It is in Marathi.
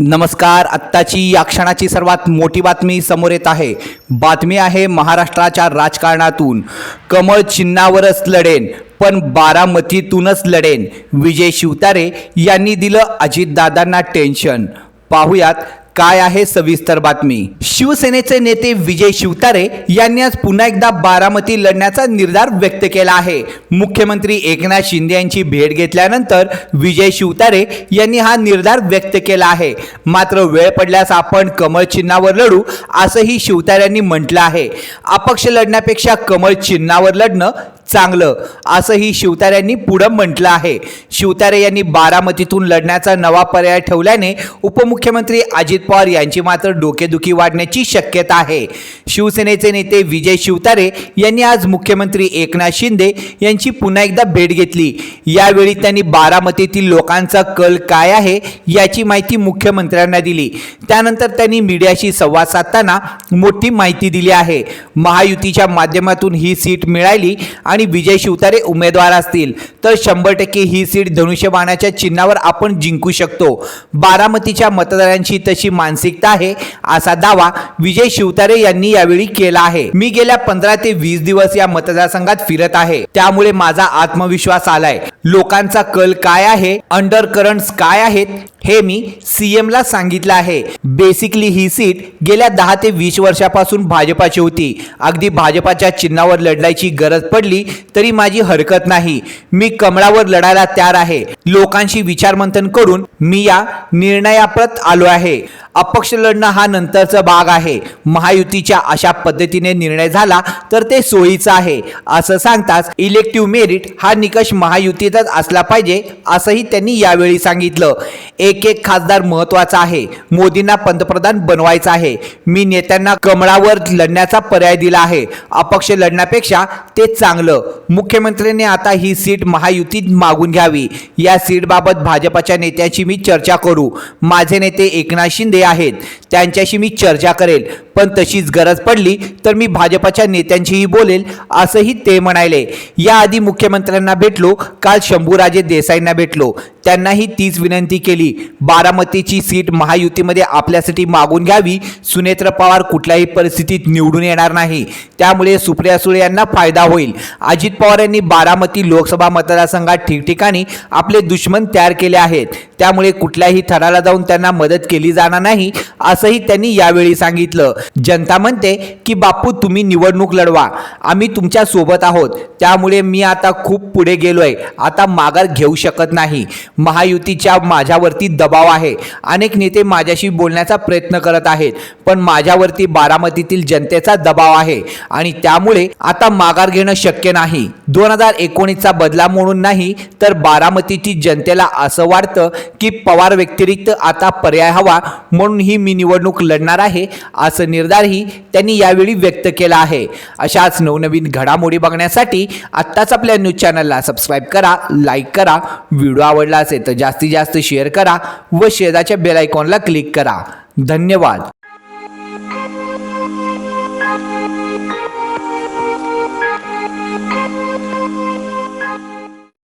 नमस्कार आत्ताची या क्षणाची सर्वात मोठी बातमी समोर येत आहे. बातमी आहे महाराष्ट्राच्या राजकारणातून. कमळ चिन्हावरच लढेन पण बारामतीतूनच लढेन. विजय शिवतारे यांनी दिलं अजितदादांना टेन्शन. पाहुयात काय आहे सविस्तर बातमी? शिवसेनेचे नेते विजय शिवतारे यांनी आज पुन्हा एकदा बारामती लढण्याचा निर्धार व्यक्त केला आहे. मुख्यमंत्री एकनाथ शिंदे यांची भेट घेतल्यानंतर विजय शिवतारे यांनी हा निर्धार व्यक्त केला आहे. मात्र वेळ पडल्यास आपण कमळ चिन्हावर लढू असंही शिवतारे म्हटलं आहे. अपक्ष लढण्यापेक्षा कमळ चिन्हावर लढणं चांगलं. असंही शिवतार्यांनी पुढं म्हटलं आहे. शिवतारे यांनी बारामतीतून लढण्याचा नवा पर्याय ठेवल्याने उपमुख्यमंत्री अजित पवार यांची मात्र डोकेदुखी वाढण्याची शक्यता आहे. शिवसेनेचे नेते विजय शिवतारे यांनी आज मुख्यमंत्री एकनाथ शिंदे यांची पुन्हा एकदा भेट घेतली. यावेळी त्यांनी बारामतीतील लोकांचा कल काय आहे याची माहिती मुख्यमंत्र्यांना दिली. त्यानंतर त्यांनी मीडियाशी संवाद साधताना मोठी माहिती दिली आहे. महायुतीच्या माध्यमातून ही सीट मिळाली आणि विजय शिवतारे उमेदवार असतील तर शंभर टक्के ही सीट धनुष्यबाणाच्या चिन्हावर आपण जिंकू शकतो. बारामतीच्या मतदारांची तशी मानसिकता आहे असा दावा विजय शिवतारे यांनी यावेळी केला आहे. मी गेल्या पंधरा ते वीस दिवस या मतदारसंघात फिरत आहे त्यामुळे माझा आत्मविश्वास आलाय. लोकांचा कल काय आहे अंडर करंट्स काय आहेत हे मी सीएम ला सांगितलं आहे. बेसिकली ही सीट गेल्या दहा ते वीस वर्षापासून भाजपाची होती. अगदी भाजपाच्या चिन्हावर लढायची गरज पडली तरी माझी हरकत नाही. मी कमळावर लढायला तयार आहे. लोकांशी विचारमंथन करून मी या निर्णयाप्रत आलो आहे. अपक्ष लढणं हा नंतरचा भाग आहे. महायुतीच्या अशा पद्धतीने निर्णय झाला तर ते सोयीचं आहे. असं सांगताच इलेक्टिव्ह मेरिट हा निकष महायुतीतच असला पाहिजे असंही त्यांनी यावेळी सांगितलं. एक एक खासदार महत्त्वाचा आहे. मोदींना पंतप्रधान बनवायचं आहे. मी नेत्यांना कमळावर लढण्याचा पर्याय दिला आहे. अपक्ष लढण्यापेक्षा ते चांगलं. मुख्यमंत्र्यांनी आता ही सीट महायुतीत मागून घ्यावी. या सीटबाबत भाजपाच्या नेत्यांशी मी चर्चा करू. माझे नेते एकनाथ शिंदे आहेत. त्यांच्याशी मी चर्चा करेल. पण तशीच गरज पडली तर मी भाजपाच्या नेत्यांशीही बोलेल असंही ते म्हणाले. याआधी मुख्यमंत्र्यांना भेटलो काल शंभूराजे देसाईंना भेटलो. त्यांनाही तीच विनंती केली. बारामतीची सीट महायुतीमध्ये आपल्यासाठी मागून घ्यावी. सुनेत्र पवार कुठल्याही परिस्थितीत निवडून येणार नाही. त्यामुळे सुप्रिया सुळे यांना फायदा होईल. अजित पवार यांनी बारामती लोकसभा मतदारसंघात ठिकठिकाणी आपले दुश्मन तयार केले आहेत. त्यामुळे कुठल्याही थराला जाऊन त्यांना मदत केली जाणार नाही असंही त्यांनी यावेळी सांगितलं. जनता म्हणते की बापू तुम्ही निवडणूक लढवा. आम्ही तुमच्यासोबत आहोत. त्यामुळे मी आता खूप पुढे गेलोय. आता माघार घेऊ शकत नाही. महायुतीच्या माझ्यावरती दबाव आहे. अनेक नेते माझ्याशी बोलण्याचा प्रयत्न करत आहेत पण माझ्यावरती बारामतीतील जनतेचा दबाव आहे आणि त्यामुळे आता माघार घेणं शक्य नाही. दोन हजार एकोणीसचा बदला म्हणून नाही तर बारामतीची जनतेला असं वाटतं की पवार व्यतिरिक्त आता पर्याय हवा म्हणून ही मी निवडणूक लढणार आहे असं निर्धारही त्यांनी यावेळी व्यक्त केला आहे. अशाच नवनवीन घडामोडी बघण्यासाठी आत्ताच आपल्या न्यूज चॅनलला सबस्क्राईब करा लाईक करा. व्हिडिओ आवडला असेल तर जास्तीत जास्त शेअर करा व शेजारच्या बेल आयकॉनला क्लिक करा. धन्यवाद.